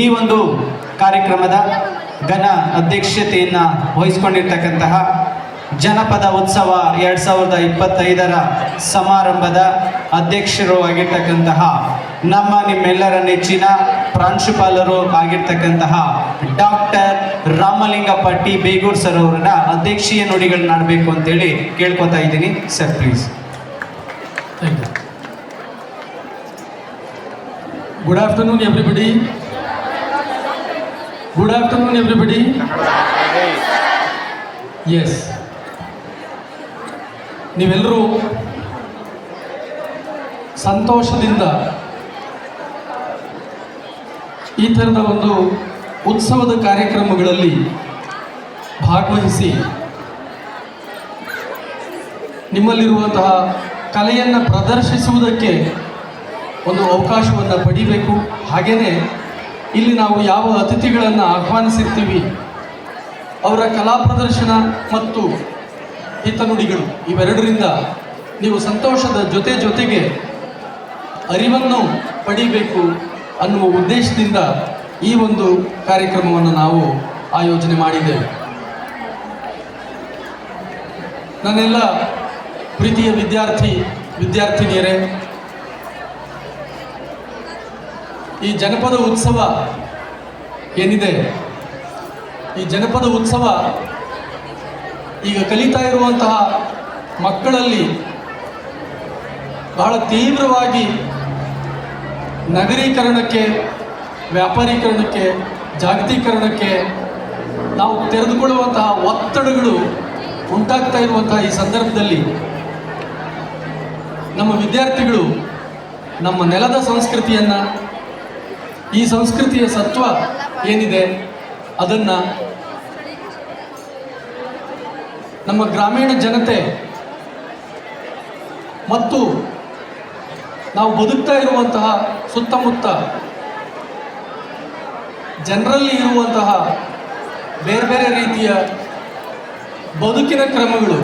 ಈ ಒಂದು ಕಾರ್ಯಕ್ರಮದ ಘನ ಅಧ್ಯಕ್ಷತೆಯನ್ನು ವಹಿಸಿಕೊಂಡಿರ್ತಕ್ಕಂತಹ ಜನಪದ ಉತ್ಸವ ಎರಡು ಸಾವಿರದ ಇಪ್ಪತ್ತೈದರ ಸಮಾರಂಭದ ಅಧ್ಯಕ್ಷರು ಆಗಿರ್ತಕ್ಕಂತಹ ನಮ್ಮ ನಿಮ್ಮೆಲ್ಲರ ನೆಚ್ಚಿನ ಪ್ರಾಂಶುಪಾಲರು ಆಗಿರ್ತಕ್ಕಂತಹ doctor Ramalingappa T Begur sir ಅವರನ್ನ ಅಧ್ಯಕ್ಷೀಯ ನುಡಿಗಳನ್ನ ಆಡಬೇಕು ಅಂತೇಳಿ ಕೇಳ್ಕೊತಾ ಇದ್ದೀನಿ. Sir please good afternoon everybody. Good afternoon, everybody. Yes ನೀವೆಲ್ಲರೂ ಸಂತೋಷದಿಂದ ಈ ಥರದ ಒಂದು ಉತ್ಸವದ ಕಾರ್ಯಕ್ರಮಗಳಲ್ಲಿ ಭಾಗವಹಿಸಿ ನಿಮ್ಮಲ್ಲಿರುವಂತಹ ಕಲೆಯನ್ನು ಪ್ರದರ್ಶಿಸುವುದಕ್ಕೆ ಒಂದು ಅವಕಾಶವನ್ನು ಪಡಿಬೇಕು ಹಾಗೆಯೇ ಇಲ್ಲಿ ನಾವು ಯಾವ ಅತಿಥಿಗಳನ್ನು ಆಹ್ವಾನಿಸಿರ್ತೀವಿ? ಅವರ ಕಲಾ ಪ್ರದರ್ಶನ ಮತ್ತು ಹಿತನುಡಿಗಳು ಇವೆರಡರಿಂದ ನೀವು ಸಂತೋಷದ ಜೊತೆ ಜೊತೆಗೆ ಅರಿವನ್ನು ಪಡಿಬೇಕು ಅನ್ನುವ ಉದ್ದೇಶದಿಂದ ಈ ಒಂದು ಕಾರ್ಯಕ್ರಮವನ್ನು ನಾವು ಆಯೋಜನೆ ಮಾಡಿದ್ದೇವೆ. ನನ್ನೆಲ್ಲ ಪ್ರೀತಿಯ ವಿದ್ಯಾರ್ಥಿ, ವಿದ್ಯಾರ್ಥಿನಿಯರೇ ಈ ಜನಪದ ಉತ್ಸವ ಏನಿದೆ? ಈ ಜನಪದ ಉತ್ಸವ ಈಗ ಕಲಿತಾ ಇರುವಂತಹ ಮಕ್ಕಳಲ್ಲಿ ಬಹಳ ತೀವ್ರವಾಗಿ ನಗರೀಕರಣಕ್ಕೆ, ವ್ಯಾಪಾರೀಕರಣಕ್ಕೆ, ಜಾಗತೀಕರಣಕ್ಕೆ ನಾವು ತೆರೆದುಕೊಳ್ಳುವಂತಹ ಒತ್ತಡಗಳು ಉಂಟಾಗ್ತಾ ಇರುವಂತಹ ಈ ಸಂದರ್ಭದಲ್ಲಿ ನಮ್ಮ ವಿದ್ಯಾರ್ಥಿಗಳು ನಮ್ಮ ನೆಲದ ಸಂಸ್ಕೃತಿಯನ್ನು ಈ ಸಂಸ್ಕೃತಿಯ ಸತ್ವ ಏನಿದೆ? ಅದನ್ನು ನಮ್ಮ ಗ್ರಾಮೀಣ ಜನತೆ ಮತ್ತು ನಾವು ಬದುಕ್ತಾ ಇರುವಂತಹ ಸುತ್ತಮುತ್ತ ಜನರಲ್ಲಿ ಇರುವಂತಹ ಬೇರೆ ಬೇರೆ ರೀತಿಯ ಬದುಕಿನ ಕ್ರಮಗಳು,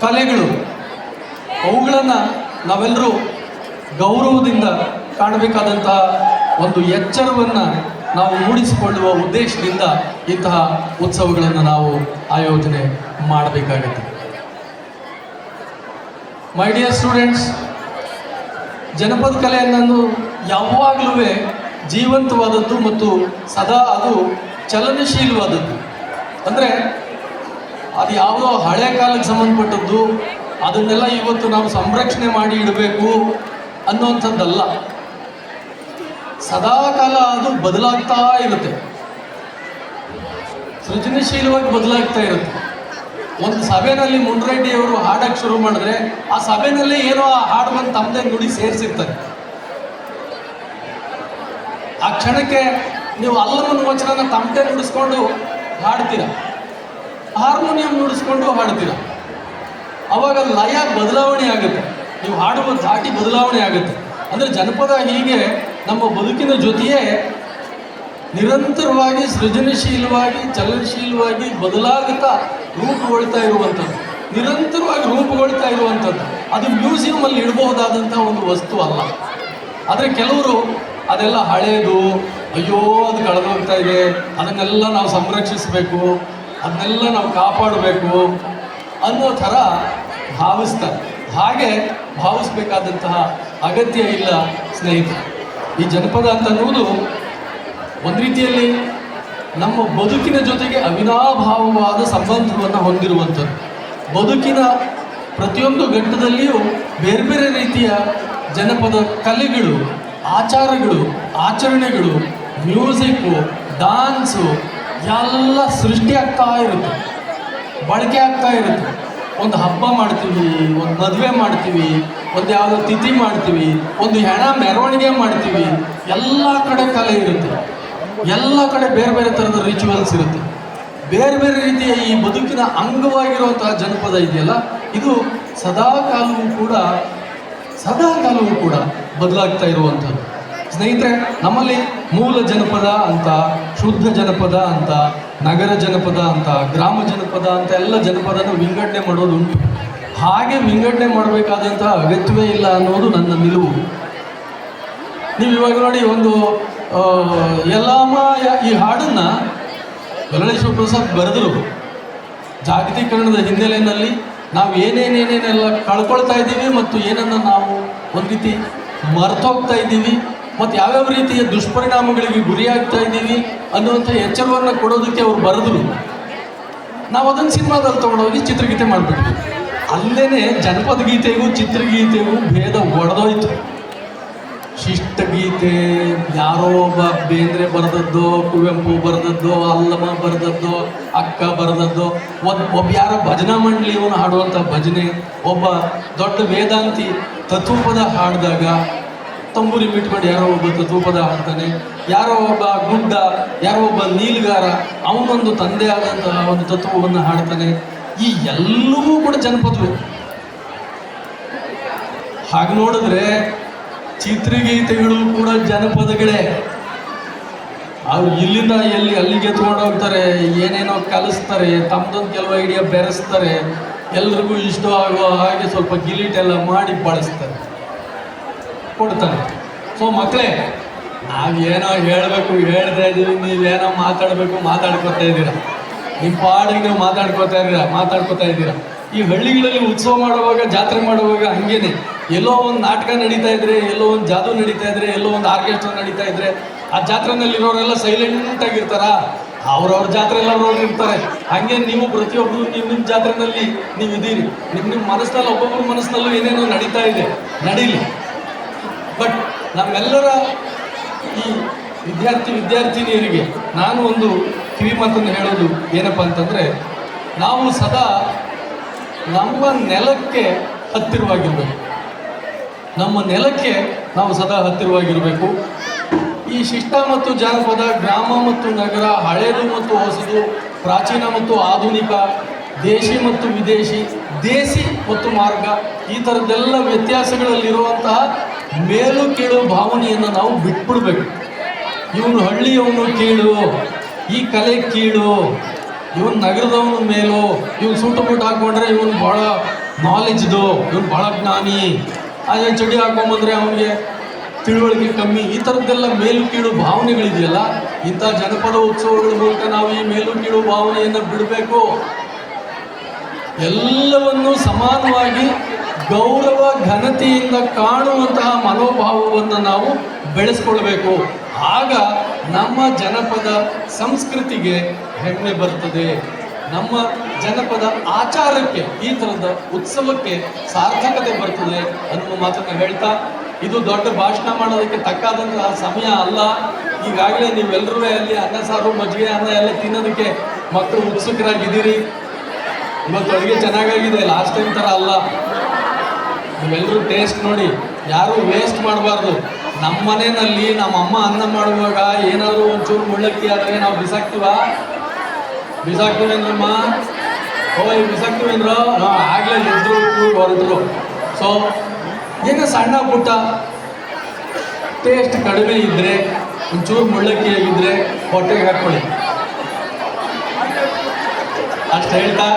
ಕಲೆಗಳು, ಅವುಗಳನ್ನು ನಾವೆಲ್ಲರೂ ಗೌರವದಿಂದ ಕಾಣಬೇಕಾದಂತಹ ಒಂದು ಎಚ್ಚರವನ್ನು ನಾವು ಮೂಡಿಸಿಕೊಳ್ಳುವ ಉದ್ದೇಶದಿಂದ ಇಂತಹ ಉತ್ಸವಗಳನ್ನು ನಾವು ಆಯೋಜನೆ ಮಾಡಬೇಕಾಗುತ್ತೆ. ಮೈ ಡಿಯರ್ ಸ್ಟೂಡೆಂಟ್ಸ್ ಜನಪದ ಕಲೆ ಅನ್ನೋದು ಯಾವಾಗಲೂ ಜೀವಂತವಾದದ್ದು ಮತ್ತು ಸದಾ ಅದು ಚಲನಶೀಲವಾದದ್ದು. ಅಂದರೆ ಅದು ಯಾವುದೋ ಹಳೆ ಕಾಲಕ್ಕೆ ಸಂಬಂಧಪಟ್ಟದ್ದು, ಅದನ್ನೆಲ್ಲ ಇವತ್ತು ನಾವು ಸಂರಕ್ಷಣೆ ಮಾಡಿ ಇಡಬೇಕು ಅನ್ನುವಂಥದ್ದಲ್ಲ. ಸದಾ ಕಾಲ ಅದು ಬದಲಾಗ್ತಾ ಇರುತ್ತೆ. ಸೃಜನಶೀಲವಾಗಿ ಬದಲಾಗ್ತಾ ಇರುತ್ತೆ. ಒಂದು ಸಭೆಯಲ್ಲಿ ಮುನ್ರೆಡ್ಡಿಯವರು ಹಾಡಕ್ಕೆ ಶುರು ಮಾಡಿದ್ರೆ ಆ ಸಭೆನಲ್ಲಿ ಏನೋ ಆ ಹಾಡು ಬಂದು ತಮ್ಮದೇ ನುಡಿ ಸೇರಿಸಿರ್ತಾರೆ. ಆ ಕ್ಷಣಕ್ಕೆ ನೀವು ಅಲ್ಲಮನ ವಚನನ ತಮ್ಮದೇ ನುಡಿಸ್ಕೊಂಡು ಹಾಡ್ತೀರ? ಹಾರ್ಮೋನಿಯಂ ನುಡಿಸ್ಕೊಂಡು ಹಾಡ್ತೀರ? ಅವಾಗ ಲಯ ಬದಲಾವಣೆ ಆಗುತ್ತೆ. ನೀವು ಹಾಡುವ ಧಾಟಿ ಬದಲಾವಣೆ ಆಗುತ್ತೆ. ಅಂದರೆ ಜನಪದ ಹೀಗೆ ನಮ್ಮ ಬದುಕಿನ ಜೊತೆಯೇ ನಿರಂತರವಾಗಿ ಸೃಜನಶೀಲವಾಗಿ, ಚಲನಶೀಲವಾಗಿ ಬದಲಾಗುತ್ತಾ ರೂಪುಗೊಳ್ತಾ ಇರುವಂಥದ್ದು. ನಿರಂತರವಾಗಿ ರೂಪುಗೊಳ್ತಾ ಇರುವಂಥದ್ದು. ಅದು ಮ್ಯೂಸಿಯಮಲ್ಲಿ ಇಡಬಹುದಾದಂಥ ಒಂದು ವಸ್ತು ಅಲ್ಲ. ಆದರೆ ಕೆಲವರು ಅದೆಲ್ಲ ಹಳೇದು, ಅಯ್ಯೋ, ಅದು ಕಳೆದೋಗ್ತಾ ಇದೆ, ಅದನ್ನೆಲ್ಲ ನಾವು ಸಂರಕ್ಷಿಸಬೇಕು, ಅದನ್ನೆಲ್ಲ ನಾವು ಕಾಪಾಡಬೇಕು ಅನ್ನೋ ಥರ ಭಾವಿಸ್ತಾರೆ. ಹಾಗೆ ಭಾವಿಸ್ಬೇಕಾದಂತಹ ಅಗತ್ಯ ಇಲ್ಲ ಸ್ನೇಹಿತರೆ. ಈ ಜನಪದ ಅಂತ ಅನ್ನುವುದು ಒಂದು ರೀತಿಯಲ್ಲಿ ನಮ್ಮ ಬದುಕಿನ ಜೊತೆಗೆ ಅವಿನಾಭಾವವಾದ ಸಂಬಂಧವನ್ನು ಹೊಂದಿರುವಂಥದ್ದು. ಬದುಕಿನ ಪ್ರತಿಯೊಂದು ಘಟ್ಟದಲ್ಲಿಯೂ ಬೇರೆ ಬೇರೆ ರೀತಿಯ ಜನಪದ ಕಲೆಗಳು, ಆಚಾರಗಳು, ಆಚರಣೆಗಳು ಮ್ಯೂಸಿಕ್ಕು ಡಾನ್ಸು ಎಲ್ಲ ಸೃಷ್ಟಿ ಆಗ್ತಾ ಇರುತ್ತೆ, ಬಳಕೆ ಆಗ್ತಾ ಇರುತ್ತೆ. ಒಂದು ಹಬ್ಬ ಮಾಡ್ತೀವಿ, ಒಂದು ಮದುವೆ ಮಾಡ್ತೀವಿ, ಒಂದು ಯಾವುದೋ ತಿಥಿ ಮಾಡ್ತೀವಿ, ಒಂದು ಹೆಣ ಮೆರವಣಿಗೆ ಮಾಡ್ತೀವಿ, ಎಲ್ಲ ಕಡೆ ಕಲೆ ಇರುತ್ತೆ. ಎಲ್ಲ ಕಡೆ ಬೇರೆ ಬೇರೆ ಥರದ ರಿಚುವಲ್ಸ್ ಇರುತ್ತೆ. ಬೇರೆ ಬೇರೆ ರೀತಿಯ ಈ ಬದುಕಿನ ಅಂಗವಾಗಿರುವಂತಹ ಜನಪದ ಇದೆಯಲ್ಲ, ಇದು ಸದಾ ಕಾಲವೂ ಕೂಡ ಸದಾ ಕಾಲವೂ ಕೂಡ ಬದಲಾಗ್ತಾ ಇರುವಂಥದ್ದು. ಸ್ನೇಹಿತರೆ ನಮ್ಮಲ್ಲಿ ಮೂಲ ಜನಪದ ಅಂತ ಶುದ್ಧ ಜನಪದ ಅಂತ ನಗರ ಜನಪದ ಅಂತ ಗ್ರಾಮ ಜನಪದ ಅಂತ ಎಲ್ಲ ಜನಪದನ ವಿಂಗಡಣೆ ಮಾಡೋದು ಉಂಟು. ಹಾಗೆ ವಿಂಗಡಣೆ ಮಾಡಬೇಕಾದಂತಹ ಅಗತ್ಯವೇ ಇಲ್ಲ ಅನ್ನೋದು ನನ್ನ ನಿಲುವು. ನೀವು ಇವಾಗ ನೋಡಿ ಒಂದು ಆ, ಯಲ್ಲಮ್ಮ ಈ ಹಾಡನ್ನು ಬೆರಳೇಶ್ವರ ಪ್ರಸಾದ್ ಬರೆದರು. ಜಾಗತೀಕರಣದ ಹಿನ್ನೆಲೆಯಲ್ಲಿ ನಾವು ಏನೇನೇನೇನೆಲ್ಲ ಕಳ್ಕೊಳ್ತಾ ಇದ್ದೀವಿ ಮತ್ತು ಏನನ್ನು ನಾವು ಒಂದು ರೀತಿ ಮರ್ತೋಗ್ತಾ ಇದ್ದೀವಿ. ಮತ್ತು ಯಾವ್ಯಾವ ರೀತಿಯ ದುಷ್ಪರಿಣಾಮಗಳಿಗೆ ಗುರಿಯಾಗ್ತಾ ಇದ್ದೀವಿ ಅನ್ನುವಂಥ ಎಚ್ಚರವನ್ನು ಕೊಡೋದಕ್ಕೆ ಅವ್ರು ಬರೆದ್ರು. ನಾವು ಅದನ್ನು ಸಿನಿಮಾದಲ್ಲಿ ತೊಗೊಂಡೋಗಿ ಚಿತ್ರಗೀತೆ ಮಾಡಿಬಿಟ್ವಿ. ಅಲ್ಲೇ ಜನಪದ ಗೀತೆಗೂ ಚಿತ್ರಗೀತೆಗೂ ಭೇದ ಒಡೆದೋಯ್ತು. ಶಿಷ್ಟಗೀತೆ, ಯಾರೋ ಒಬ್ಬ ಬೇಂದ್ರೆ ಬರೆದದ್ದೋ, ಕುವೆಂಪು ಬರೆದದ್ದೋ ಅಲ್ಲಮ ಬರೆದದ್ದೋ, ಅಕ್ಕ ಬರೆದದ್ದೋ ಒಬ್ಬ ಒಬ್ಬ ಯಾರೋ ಭಜನಾ ಮಂಡಳಿಯವನು ಹಾಡುವಂಥ ಭಜನೆ, ಒಬ್ಬ ದೊಡ್ಡ ವೇದಾಂತಿ ತತ್ವಪದ ಹಾಡಿದಾಗ ತಂಬೂರಿ ಬಿಟ್ಕೊಂಡು ಯಾರೋ ಒಬ್ಬ ತತ್ವಪದ ಹಾಡ್ತಾನೆ ಯಾರೋ ಒಬ್ಬ ಗುಡ್ಡ, ಯಾರೋ ಒಬ್ಬ ನೀಲ್ಗಾರ, ಅವನೊಂದು ತಂದೆ ಆದಂತಹ ಒಂದು ತತ್ವವನ್ನು ಹಾಡ್ತಾನೆ. ಈ ಎಲ್ಲವೂ ಕೂಡ ಜನಪದವೇ. ಹಾಗೆ ನೋಡಿದ್ರೆ ಚಿತ್ರಗೀತೆಗಳು ಕೂಡ ಜನಪದಗಳೇ. ಅವ್ರು ಇಲ್ಲಿಂದ ಎಲ್ಲಿ ಅಲ್ಲಿಗೆ ಹೋಗ್ತಾರೆ, ಏನೇನೋ ಕಲಿಸ್ತಾರೆ ತಮ್ಮದೊಂದು ಕೆಲವು ಐಡಿಯಾ ಬೆರೆಸ್ತಾರೆ, ಎಲ್ರಿಗೂ ಇಷ್ಟ ಆಗುವ ಹಾಗೆ ಸ್ವಲ್ಪ ಗಿಲೀಟೆಲ್ಲ ಮಾಡಿ ಬಳಸ್ತಾರೆ. ಕೊಡ್ತಾನೆ. ಸೊ ಮಕ್ಕಳೇ ನಾವೇನೋ ಹೇಳಬೇಕು, ಹೇಳ್ತಾ ಇದ್ದೀವಿ, ನೀವೇನೋ ಮಾತಾಡಬೇಕು ಮಾತಾಡ್ಕೊತಾ ಇದ್ದೀರಾ? ನಿಮ್ಮ ಪಾಡಿಗೆ ನೀವು ಮಾತಾಡ್ಕೊತಾ ಇದ್ದೀರಾ? ಮಾತಾಡ್ಕೊತಾ ಇದ್ದೀರಾ? ಈ ಹಳ್ಳಿಗಳಲ್ಲಿ ಉತ್ಸವ ಮಾಡುವಾಗ, ಜಾತ್ರೆ ಮಾಡುವಾಗ ಹಂಗೇನೆ. ಎಲ್ಲೋ ಒಂದು ನಾಟಕ ನಡೀತಾ ಇದ್ರೆ, ಎಲ್ಲೋ ಒಂದು ಜಾದು ನಡೀತಾ ಇದ್ರೆ, ಎಲ್ಲೋ ಒಂದು ಆರ್ಕೆಸ್ಟ್ರಾ ನಡೀತಾ ಇದ್ರೆ, ಆ ಜಾತ್ರೆನಲ್ಲಿರೋರೆಲ್ಲ ಸೈಲೆಂಟ್ ಆಗಿರ್ತಾರ? ಅವ್ರವ್ರ ಜಾತ್ರೆಲ್ಲ ಅವ್ರವ್ರು ಇರ್ತಾರೆ. ಹಂಗೆ ನೀವು ಪ್ರತಿಯೊಬ್ಬರು ನಿಮ್ಮ ನಿಮ್ಮ ಜಾತ್ರೆನಲ್ಲಿ ನೀವು ಇದ್ದೀರಿ ನಿಮ್ಮ ನಿಮ್ಮ ಮನಸ್ಸಿನಲ್ಲಿ ಒಬ್ಬೊಬ್ಬರ ಮನಸ್ಸಿನಲ್ಲೂ ಏನೇನೋ ನಡೀತಾ ಇದೆ. ನಡೀಲಿ. ಬಟ್ ನಮ್ಮೆಲ್ಲರ ಈ ವಿದ್ಯಾರ್ಥಿ ವಿದ್ಯಾರ್ಥಿನಿಯರಿಗೆ ನಾನು ಒಂದು ಕಿವಿ ಮಾತನ್ನು ಹೇಳೋದು ಏನಪ್ಪ ಅಂತಂದರೆ, ನಾವು ಸದಾ ನಮ್ಮ ನೆಲಕ್ಕೆ ಹತ್ತಿರವಾಗಿರಬೇಕು. ನಮ್ಮ ನೆಲಕ್ಕೆ ನಾವು ಸದಾ ಹತ್ತಿರವಾಗಿರಬೇಕು. ಈ ಶಿಷ್ಟ ಮತ್ತು ಜಾನಪದ ಗ್ರಾಮ ಮತ್ತು ನಗರ ಹಳೆಯದು ಮತ್ತು ಹೊಸದು, ಪ್ರಾಚೀನ ಮತ್ತು ಆಧುನಿಕ, ದೇಶಿ ಮತ್ತು ವಿದೇಶಿ, ದೇಸಿ ಮತ್ತು ಮಾರ್ಗ, ಈ ಥರದ್ದೆಲ್ಲ ವ್ಯತ್ಯಾಸಗಳಲ್ಲಿರುವಂತಹ ಮೇಲು ಕೀಳು ಭಾವನೆಯನ್ನು ನಾವು ಬಿಟ್ಬಿಡ್ಬೇಕು. ಇವನು ಹಳ್ಳಿಯವನು ಕೀಳು, ಈ ಕಲೆ ಕೀಳು, ಇವನು ನಗರದವನು ಮೇಲು, ಇವನು ಸೂಟು ಬೂಟ್ ಹಾಕೊಂಡ್ರೆ ಇವನು ಭಾಳ ನಾಲೆಜ್ದು ಇವನು ಭಾಳ ಜ್ಞಾನಿ. ಅದೇ ಚಡಿ ಹಾಕೊಂಡ್ಬಂದ್ರೆ ಅವನಿಗೆ ತಿಳುವಳಿಕೆ ಕಮ್ಮಿ. ಈ ಥರದ್ದೆಲ್ಲ ಮೇಲು ಕೀಳು ಭಾವನೆಗಳಿದೆಯಲ್ಲ, ಇಂಥ ಜನಪದ ಉತ್ಸವಗಳ ಮೂಲಕ ನಾವು ಈ ಮೇಲು ಕೀಳು ಭಾವನೆಯನ್ನು ಬಿಡಬೇಕು. ಎಲ್ಲವನ್ನು ಸಮಾನವಾಗಿ ಗೌರವ ಘನತೆಯಿಂದ ಕಾಣುವಂತಹ ಮನೋಭಾವವನ್ನು ನಾವು ಬೆಳೆಸ್ಕೊಳ್ಬೇಕು. ಆಗ ನಮ್ಮ ಜನಪದ ಸಂಸ್ಕೃತಿಗೆ ಹೆಮ್ಮೆ ಬರ್ತದೆ. ನಮ್ಮ ಜನಪದ ಆಚಾರಕ್ಕೆ, ಈ ಥರದ ಉತ್ಸವಕ್ಕೆ ಸಾರ್ಥಕತೆ ಬರ್ತದೆ ಅನ್ನುವ ಮಾತನ್ನು ಹೇಳ್ತಾ, ಇದು ದೊಡ್ಡ ಭಾಷಣ ಮಾಡೋದಕ್ಕೆ ತಕ್ಕಾದಂತಹ ಸಮಯ ಅಲ್ಲ. ಈಗಾಗಲೇ ನೀವೆಲ್ಲರೂ ಅಲ್ಲಿ ಅನ್ನ ಸಾರು, ಮಜ್ಜಿಗೆ ಅನ್ನ ಎಲ್ಲ ತಿನ್ನೋದಕ್ಕೆ ಮಕ್ಕಳು ಉತ್ಸುಕರಾಗಿದ್ದೀರಿ. ಇವತ್ತು ಅಡುಗೆ ಚೆನ್ನಾಗಾಗಿದೆ ಲಾಸ್ಟ್ ಟೈಮ್ ಥರ ಅಲ್ಲ. ನೀವೆಲ್ಲರೂ ಟೇಸ್ಟ್ ನೋಡಿ, ಯಾರು ವೇಸ್ಟ್ ಮಾಡಬಾರ್ದು. ನಮ್ಮ ಮನೆಯಲ್ಲಿ ನಮ್ಮ ಅಮ್ಮ ಅನ್ನ ಮಾಡುವಾಗ ಏನಾದರೂ ಒಂಚೂರು ಮುಳ್ಳಕ್ಕಿ ಆದರೆ ನಾವು ಬಿಸಾಕ್ತೀವ? ಬಿಸಾಕ್ತೀವೇನ್ರಮ್ಮ? ಓಯ್, ಬಿಸಾಕ್ತೀವೇನ್ರ? ನಾವು ಆಗಲೇ ಎದ್ರು ಹೊರಟರು. ಸೊ ಏನು ಸಣ್ಣ ಪುಟ್ಟ ಟೇಸ್ಟ್ ಕಡಿಮೆ ಇದ್ದರೆ ಒಂಚೂರು ಮುಳ್ಳಕ್ಕಿ ಆಗಿದ್ದರೆ ಹೊಟ್ಟೆಗೆ ಹಾಕ್ಕೊಳ್ಳಿ. ಅಷ್ಟು ಹೇಳ್ತಾ,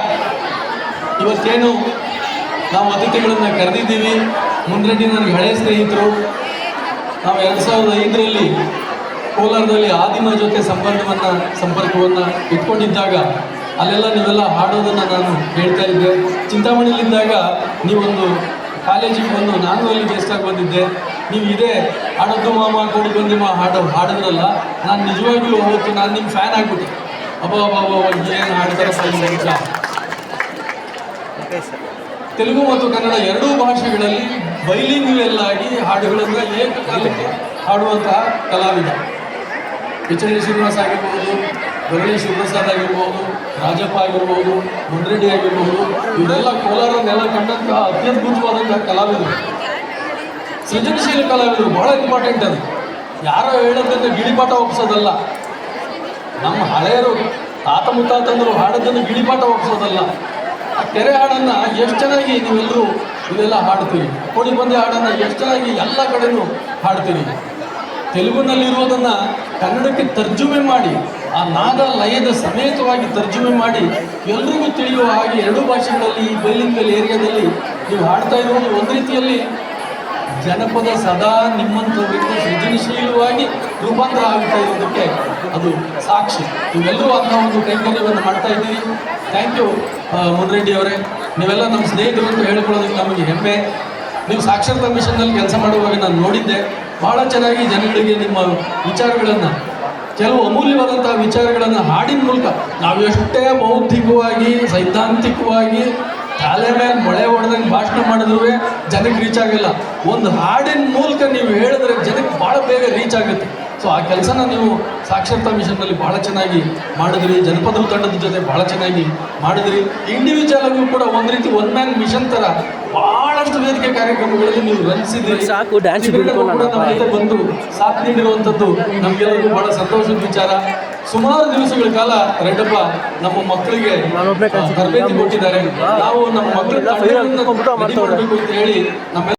ಇವತ್ತೇನು ನಾವು ಅತಿಥಿಗಳನ್ನು ಕರೆದಿದ್ದೀವಿ. ಮುಂದ್ರೆಡ್ಡಿ ನನಗೆ ಹಳೆಯ ಸ್ನೇಹಿತರು. ನಾವು ಎರಡು ಸಾವಿರದ ಐದರಲ್ಲಿ ಕೋಲಾರದಲ್ಲಿ ಆದಿಮ ಜೊತೆ ಸಂಬಂಧವನ್ನು, ಸಂಪರ್ಕವನ್ನು ಇಟ್ಕೊಂಡಿದ್ದಾಗ ಅಲ್ಲೆಲ್ಲ ನೀವೆಲ್ಲ ಹಾಡೋದನ್ನು ನಾನು ಹೇಳ್ತಾ ಇದ್ದೆ. ಚಿಂತಾಮಣಿಯಲ್ಲಿದ್ದಾಗ ನೀವೊಂದು ಕಾಲೇಜಿಗೆ ಬಂದು ನಾನು ಅಲ್ಲಿ ಗೆಸ್ಟಾಗಿ ಬಂದಿದ್ದೆ. ನೀವು ಇದೇ ಹಾಡೋದು ಮಾಮ ಕೂಡಿ ಬಂದು ಮಾ ಹಾಡೋ ಹಾಡಿದ್ರಲ್ಲ, ನಾನು ನಿಜವಾಗ್ಲೂ ಹೋಗ್ತು ನಾನು ನಿಮ್ಮ ಫ್ಯಾನ್ ಆಗ್ಬಿಟ್ಟೆ. ಅಬ್ಬಾ ಅಬ್ಬಾ ಏನು ಹಾಡ್ತಾರೆ ಸೈನ್ಸ್ ತೆಲುಗು ಮತ್ತು ಕನ್ನಡ ಎರಡೂ ಭಾಷೆಗಳಲ್ಲಿ ಬೈಲಿಂಗ್ವೆಲ್ ಆಗಿ ಹಾಡುಗಳನ್ನು ಏಕಕಾಲಕ್ಕೆ ಹಾಡುವಂತಹ ಕಲಾವಿದ. ಎಚ್ ಶ್ರೀನಿವಾಸ್ ಆಗಿರ್ಬೋದು ಗರಳಿ ಶಿವಪ್ರಸಾದ್ ಆಗಿರ್ಬೋದು, ರಾಜಪ್ಪ ಆಗಿರ್ಬೋದು, ಮುನ್ರೆಡ್ಡಿ ಆಗಿರ್ಬೋದು, ಇವರೆಲ್ಲ ಕೋಲಾರನ್ನೆಲ್ಲ ಕಂಡಂತಹ ಅತ್ಯದ್ಭುತವಾದಂತಹ ಕಲಾವಿದರು. ಸೃಜನಶೀಲ ಕಲಾವಿದರು ಬಹಳ ಇಂಪಾರ್ಟೆಂಟ್ ಅದು. ಯಾರೋ ಹೇಳೋದನ್ನು ಗಿಳಿಪಾಠ ಒಪ್ಸೋದಲ್ಲ. ನಮ್ಮ ಹಳೆಯರು ತಾತ ಮುತ್ತಾತಂದರು ಹಾಡೋದನ್ನು ಗಿಳಿಪಾಠ ಒಪ್ಸೋದಲ್ಲ. ಆ ಕೆರೆ ಹಾಡನ್ನು ಎಷ್ಟು ಚೆನ್ನಾಗಿ ನೀವೆಲ್ಲರೂ ಇದೆಲ್ಲ ಹಾಡ್ತೀರಿ? ಕೋಡಿ ಬಂದೆ ಹಾಡನ್ನು ಎಷ್ಟು ಚೆನ್ನಾಗಿ ಎಲ್ಲ ಕಡೆನೂ ಹಾಡ್ತೀರಿ? ತೆಲುಗುನಲ್ಲಿರುವುದನ್ನು ಕನ್ನಡಕ್ಕೆ ತರ್ಜುಮೆ ಮಾಡಿ, ಆ ನಾದ ಲಯದ ಸಮೇತವಾಗಿ ತರ್ಜುಮೆ ಮಾಡಿ ಎಲ್ರಿಗೂ ತಿಳಿಯುವ ಹಾಗೆ ಎರಡು ಭಾಷೆಗಳಲ್ಲಿ ಈ ಬೈಲಿಂಗಲ್ ಏರಿಯಾದಲ್ಲಿ ನೀವು ಹಾಡ್ತಾ ಇರುವುದು ಒಂದು ರೀತಿಯಲ್ಲಿ ಜನಪದ ಸದಾ ನಿಮ್ಮಂಥವರಿಂದ ಸೃಜನಶೀಲವಾಗಿ ರೂಪಾಂತರ ಆಗ್ತಾ ಇರೋದಕ್ಕೆ ಅದು ಸಾಕ್ಷಿ. ನೀವೆಲ್ಲರೂ ಅಂತ ಒಂದು ಕೈಂಕರ್ಯವನ್ನು ಮಾಡ್ತಾ ಇದ್ದೀವಿ ಥ್ಯಾಂಕ್ ಯು ಮುನ್ರೆಡ್ಡಿ ಅವರೇ. ನೀವೆಲ್ಲ ನಮ್ಮ ಸ್ನೇಹಿತರು ಅಂತ ಹೇಳ್ಕೊಳ್ಳೋದಕ್ಕೆ ನಮಗೆ ಹೆಮ್ಮೆ. ನೀವು ಸಾಕ್ಷರತಾ ಮಿಷನ್ನಲ್ಲಿ ಕೆಲಸ ಮಾಡುವಾಗ ನಾನು ನೋಡಿದ್ದೆ. ಬಹಳ ಚೆನ್ನಾಗಿ ಜನಗಳಿಗೆ ನಿಮ್ಮ ವಿಚಾರಗಳನ್ನು, ಕೆಲವು ಅಮೂಲ್ಯವಾದಂತಹ ವಿಚಾರಗಳನ್ನು ಹಾಡಿನ ಮೂಲಕ ನಾವು ಎಷ್ಟೇ ಬೌದ್ಧಿಕವಾಗಿ, ಸೈದ್ಧಾಂತಿಕವಾಗಿ ತಲೆ ಮೇಲೆ ಮೊಳೆ ಹೊಡೆದಂಗೆ ಭಾಷಣ ಮಾಡಿದ್ರು ಜನಕ್ಕೆ ರೀಚ್ ಆಗಿಲ್ಲ. ಒಂದು ಹಾಡಿನ ಮೂಲಕ ನೀವು ಹೇಳಿದ್ರೆ ಜನಕ್ಕೆ ಭಾಳ ಬೇಗ ರೀಚ್ ಆಗುತ್ತೆ. ಸೊ ಆ ಕೆಲಸನ ನೀವು ಸಾಕ್ಷರತಾ ಮಿಷನ್ನಲ್ಲಿ ಭಾಳ ಚೆನ್ನಾಗಿ ಮಾಡಿದ್ರಿ. ಜನಪದ ತಂಡದ ಜೊತೆ ಭಾಳ ಚೆನ್ನಾಗಿ ಮಾಡಿದ್ರಿ. ಇಂಡಿವಿಜುವಲ್ ಆಗಿ ಕೂಡ ಒಂದು ರೀತಿ ಒನ್ ಮ್ಯಾನ್ ಮಿಷನ್ ಥರ ಭಾಳಷ್ಟು ವೇದಿಕೆ ಕಾರ್ಯಕ್ರಮಗಳಲ್ಲಿ ನೀವು ರಚಿಸಿದ್ರಿ ಸಾಕು, ಡ್ಯಾನ್ಸ್ ಬಂದು ಸಾಥ್ ನೀಡಿರುವಂಥದ್ದು ನಮಗೆಲ್ಲರಿಗೂ ಭಾಳ ಸಂತೋಷದ ವಿಚಾರ. ಸುಮಾರು ದಿವಸಗಳ ಕಾಲ ರೆಡ್ಡಪ್ಪ ನಮ್ಮ ಮಕ್ಕಳಿಗೆ. ತರಬೇತಿ ಕೊಟ್ಟಿದ್ದಾರೆ ನಾವು ನಮ್ಮ ಮಕ್ಕಳ ಎಲ್ಲ ಫೈನಲ್ ತಂಡಗಳನ್ನ ಕಂಪ್ಯೂಟರ್ ready ಮಾಡ್ತವ್ರೆ. ಮಾಡ್ಬೇಕು ಅಂತ ಹೇಳಿ ನಮ್ಮ